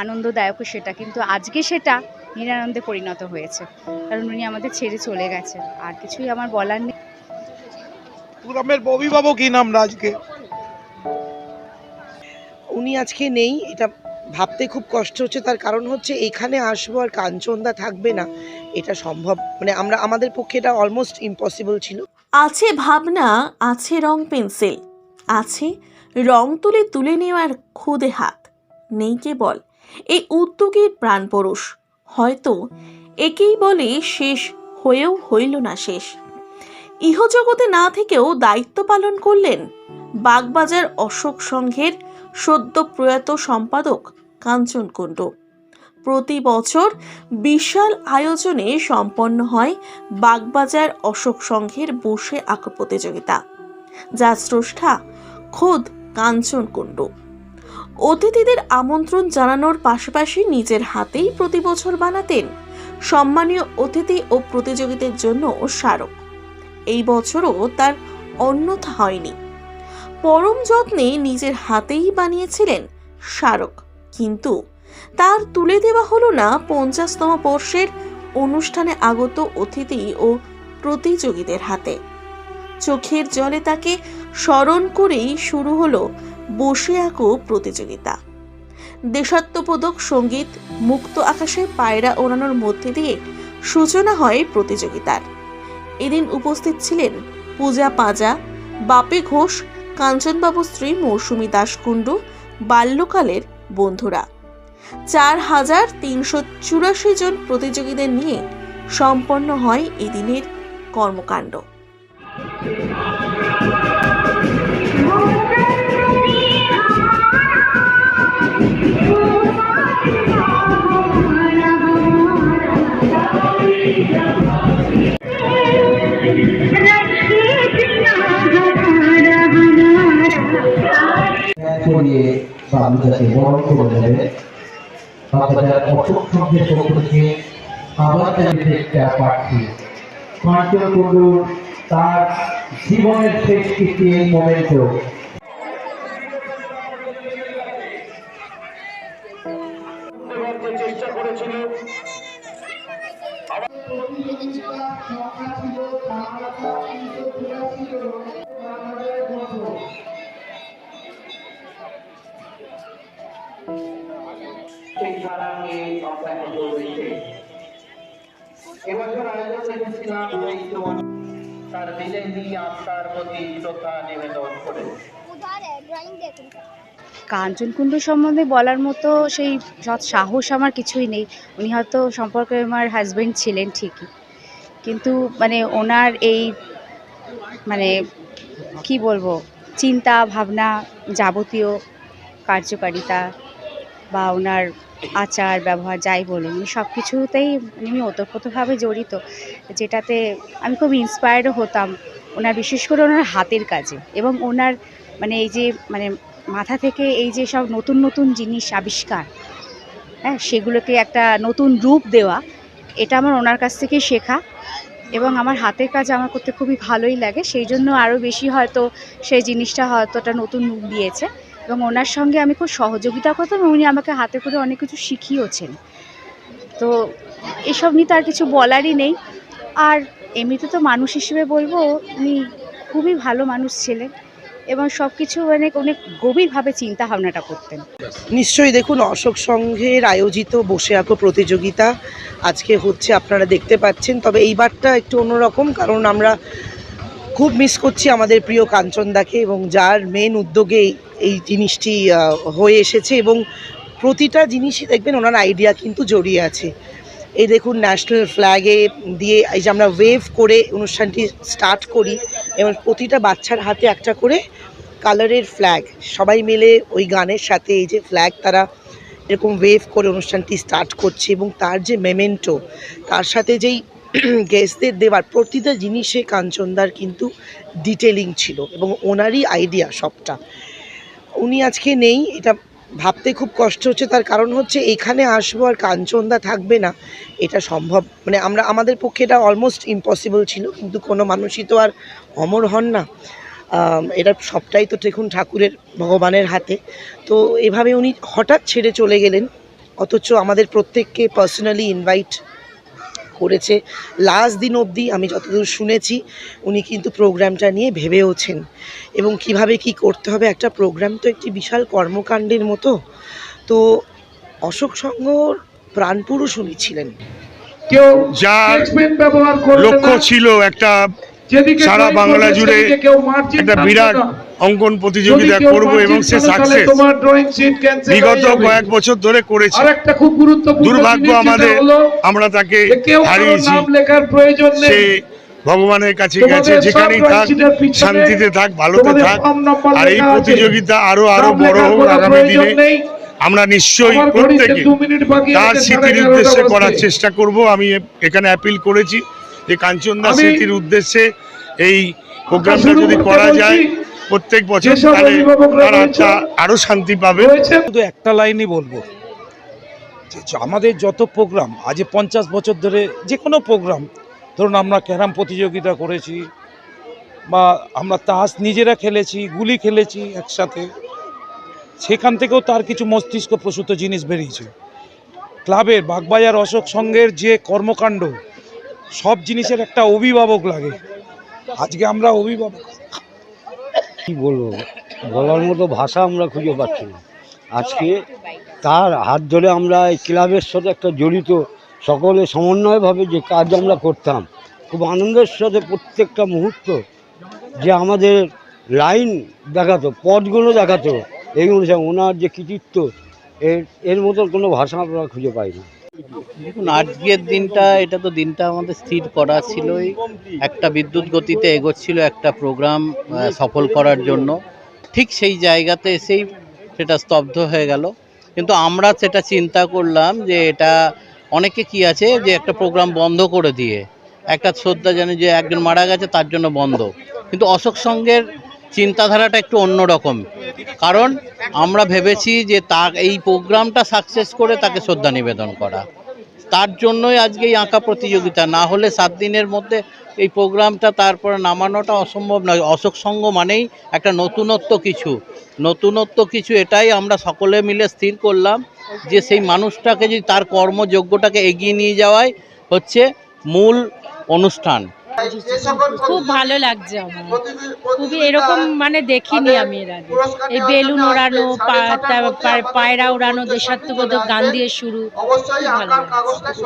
আনন্দদায়কও সেটা কিন্তু আজকে সেটা নিরানন্দে পরিণত হয়েছে। কারণ উনি আমাদের ছেড়ে চলে গেছে আর কিছুই আমার বলার নেই। আমরা আজকে উনি আজকে নেই এটা ভাবতে খুব কষ্ট হচ্ছে। তার কারণ হচ্ছে এখানে আসব আর কাঞ্চনদা থাকবে না এটা সম্ভব মানে আমরা আমাদের পক্ষে এটা অলমোস্ট ইম্পসিবল ছিল। আছে ভাবনা আছে রং পেন্সিল আছে রং তুলে তুলে নেওয়ার খুদে হাত নেই কেবল এই উদ্যোগীর প্রাণপরুষ হয়তো একেই বলে শেষ হয়েও হইল না শেষ। ইহজগতে না থেকেও দায়িত্ব পালন করলেন বাগবাজার অশোক সংঘের সদ্য প্রয়াত সম্পাদক কাঞ্চন কুণ্ডু। প্রতি বছর বিশাল আয়োজনে সম্পন্ন হয় বাগবাজার অশোক সংঘের বসে আঁকো প্রতিযোগিতা। যা স্রষ্টা খোদ কাঞ্চন কুণ্ডু। অতিথিদের আমন্ত্রণ জানানোর পাশাপাশি নিজের হাতেই প্রতি বছর বানাতেন সম্মানীয় অতিথি ও প্রতিযোগিতার জন্য স্মারক। এই বছরও তার অন্যথা হয়নি। পরম যত্নে নিজের হাতেই বানিয়েছিলেন স্মারক। কিন্তু তার তুলে দেওয়া হলো না পঞ্চাশতম বর্ষের অনুষ্ঠানে আগত অতিথি ও প্রতিযোগীদের হাতে। চোখের জলে তাকে স্মরণ করেই শুরু হলো বসে আঁকো প্রতিযোগিতা। দেশাত্মবোধক সংগীত মুক্ত আকাশে পায়রা ওড়ানোর মধ্যে দিয়ে সূচনা হয় প্রতিযোগিতার। এদিন উপস্থিত ছিলেন পূজা পাজা, বাপে ঘোষ কাঞ্চনবাবু স্ত্রী মৌসুমী দাসকুণ্ডু বাল্যকালের বন্ধুরা। চার হাজার তিনশো চুরাশি জন প্রতিযোগীদের নিয়ে সম্পন্ন হয় এদিনের কর্মকাণ্ড। ছড়িয়ে বাবুদাকে বরণ করে নেবে থেকে আবার চাইছে একটা প্রার্থী। তার জীবনের শেষ কৃতি এই কাঞ্চনকুণ্ড সম্বন্ধে বলার মতো সেই সৎ সাহস আমার কিছুই নেই। উনি হয়তো সম্পর্কে আমার হাজব্যান্ড ছিলেন ঠিকই। কিন্তু মানে ওনার এই মানে কি বলব? চিন্তা, ভাবনা, যাবতীয় কার্যকারিতা বা ওনার আচার, ব্যবহার, যাই বলুন সব কিছুতেই আমি ওতপ্রোতভাবে জড়িত, যেটাতে আমি খুব ইন্সপায়ার্ডও হতাম ওনার, বিশেষ করে ওনার হাতের কাজে এবং ওনার মানে এই যে মানে মাথা থেকে এই যে সব নতুন নতুন জিনিস আবিষ্কার হ্যাঁ সেগুলোকে একটা নতুন রূপ দেওয়া, এটা আমার ওনার কাছ থেকে শেখা এবং আমার হাতের কাজ আমার করতে খুবই ভালোই লাগে, সেই জন্য আরও বেশি হয়তো সেই জিনিসটা হয়তো একটা নতুন রূপ দিয়েছে। এবং ওনার সঙ্গে আমি খুব সহযোগিতা করতাম উনি আমাকে হাতে করে অনেক কিছু শিখিয়েওছেন। তো এসব নিয়ে তো আর কিছু বলারই নেই। আর এমনিতে তো মানুষ হিসেবে বলব, উনি খুবই ভালো মানুষ ছিলেন এবং সব কিছু অনেক অনেক গভীরভাবে চিন্তা ভাবনাটা করতেন। নিশ্চয়ই দেখুন, অশোক সংঘের আয়োজিত বসে আঁকো প্রতিযোগিতা আজকে হচ্ছে আপনারা দেখতে পাচ্ছেন। তবে এইবারটা একটু অন্যরকম, কারণ আমরা খুব মিস করছি আমাদের প্রিয় কাঞ্চনদাকে এবং যার মেন উদ্যোগে এই- জিনিসটি হয়ে এসেছে এবং প্রতিটা জিনিসই দেখবেন ওনার আইডিয়া কিন্তু জড়িয়ে আছে। এই দেখুন ন্যাশনাল ফ্ল্যাগে দিয়ে এই যে আমরা ওয়েভ করে অনুষ্ঠানটি স্টার্ট করি, এবং প্রতিটা বাচ্চার হাতে একটা করে কালারের ফ্ল্যাগ সবাই মিলে ওই গানের সাথে এই যে ফ্ল্যাগ তারা এরকম ওয়েভ করে অনুষ্ঠানটি স্টার্ট করছে এবং তার যে মেমেন্টো তার সাথে যেই গেস্টদের দেওয়ার প্রতিটা জিনিসে কাঞ্চনদার কিন্তু ডিটেলিং ছিল এবং ওনারই আইডিয়া সবটা। উনি আজকে নেই, এটা ভাবতে খুব কষ্ট হচ্ছে। তার কারণ হচ্ছে এখানে আসব আর কাঞ্চনদা থাকবে না, এটা সম্ভব। মানে আমরা, আমাদের পক্ষে এটা অলমোস্ট ইম্পসিবল ছিল, কিন্তু কোনো মানুষই তো আর অমর হন না। এটা সবটাই তো দেখুন ঠাকুরের, ভগবানের হাতে। তো এভাবে উনি হঠাৎ ছেড়ে চলে গেলেন, অথচ আমাদের প্রত্যেককে পার্সোনালি ইনভাইট করেছে। লাস্ট দিন অবধি আমি যতদূর শুনেছি উনি কিন্তু প্রোগ্রামটা নিয়ে ভেবেওছেন। এবং কীভাবে কি করতে হবে একটা প্রোগ্রাম তো একটি বিশাল কর্মকাণ্ডের মতো। তো অশোক সংঘর প্রাণপুরুষ উনি ছিলেন। কেউ যার লক্ষ্য ছিল একটা সারা বাংলা জুড়ে একটা বিরাট অঙ্কন প্রতিযোগিতা করব এবং সে সাকসেস বিগত কয়েক বছর ধরে করেছে। দুর্ভাগ্য আমাদের আমরা তাকে হারিয়েছি। সে ভগবানের কাছে গেছে যেখানেই থাক শান্তিতে থাক ভালোতে থাক। আর এই প্রতিযোগিতা আরও আরও বড় হোক আগামী দিনে। আমরা নিশ্চয়ই প্রত্যেকে তার স্মৃতির উদ্দেশ্যে করার চেষ্টা করব। আমি এখানে অ্যাপিল করেছি। যে কাঞ্চনদা স্মৃতির উদ্দেশ্যে এই প্রোগ্রামটা যদি করা যায় প্রত্যেক বছর তাহলে তার রয়েছে, আত্মা আরও শান্তি পাবে। শুধু একটা লাইনই বলব আমাদের যত প্রোগ্রাম আজ পঞ্চাশ বছর ধরে যে কোনো প্রোগ্রাম ধরুন আমরা ক্যারাম প্রতিযোগিতা করেছি বা আমরা তাস নিজেরা খেলেছি গুলি খেলেছি একসাথে সেখান থেকেও তার কিছু মস্তিষ্ক প্রসূত জিনিস বেরিয়েছে। ক্লাবের বাগবাজার অশোক সংঘের যে কর্মকাণ্ড সব জিনিসের একটা অভিভাবক লাগে। আজকে আমরা অভিভাবক। কি বলব? বলার মতো ভাষা আমরা খুঁজে পাচ্ছি না। আজকে তার হাত ধরে আমরা এই ক্লাবের সাথে একটা জড়িত সকলে সমন্বয়ভাবে যে কাজ আমরা করতাম, খুব আনন্দের সাথে প্রত্যেকটা মুহূর্ত যে আমাদের লাইন দেখাতো পথগুলো দেখাতো, এই অনুসারে ওনার যে কৃতিত্ব, এর এর মতো কোনো ভাষা আমরা খুঁজে পাই না। দেখুন, আজকের দিনটা, এটা তো দিনটা আমাদের স্থির করা ছিলই। একটা বিদ্যুৎ গতিতে এগোচ্ছিল একটা প্রোগ্রাম সফল করার জন্য। ঠিক সেই জায়গাতে এসেই সেটা স্তব্ধ হয়ে গেল। কিন্তু আমরা সেটা চিন্তা করলাম যে এটা, অনেকে কি আছে যে একটা প্রোগ্রাম বন্ধ করে দিয়ে, একটা শ্রদ্ধা জানে যে একজন মারা গেছে, তার জন্য বন্ধ। কিন্তু অশোক সঙ্গের চিন্তাধারাটা একটু অন্যরকম কারণ আমরা ভেবেছি যে তা এই প্রোগ্রামটা সাকসেস করে তাকে শ্রদ্ধা নিবেদন করা। তার জন্যই আজকে এই আঁকা প্রতিযোগিতা। না হলে সাত দিনের মধ্যে এই প্রোগ্রামটা তারপরে নামানোটা অসম্ভব নয়। অশোক সঙ্গ মানেই একটা নতুনত্ব কিছু। নতুনত্ব কিছু এটাই আমরা সকলে মিলে স্থির করলাম যে সেই মানুষটাকে যদি তার কর্মযোগ্যটাকে এগিয়ে নিয়ে যাওয়াই হচ্ছে মূল অনুষ্ঠান। খুব ভালো লাগছে আমার। খুবই এরকম মানে দেখিনি আমি এর আগে। এই বেলুন ওড়ানো পায়রা ওড়ানো দেশাত্মবোধক গান দিয়ে শুরু। খুব ভালো লাগছে।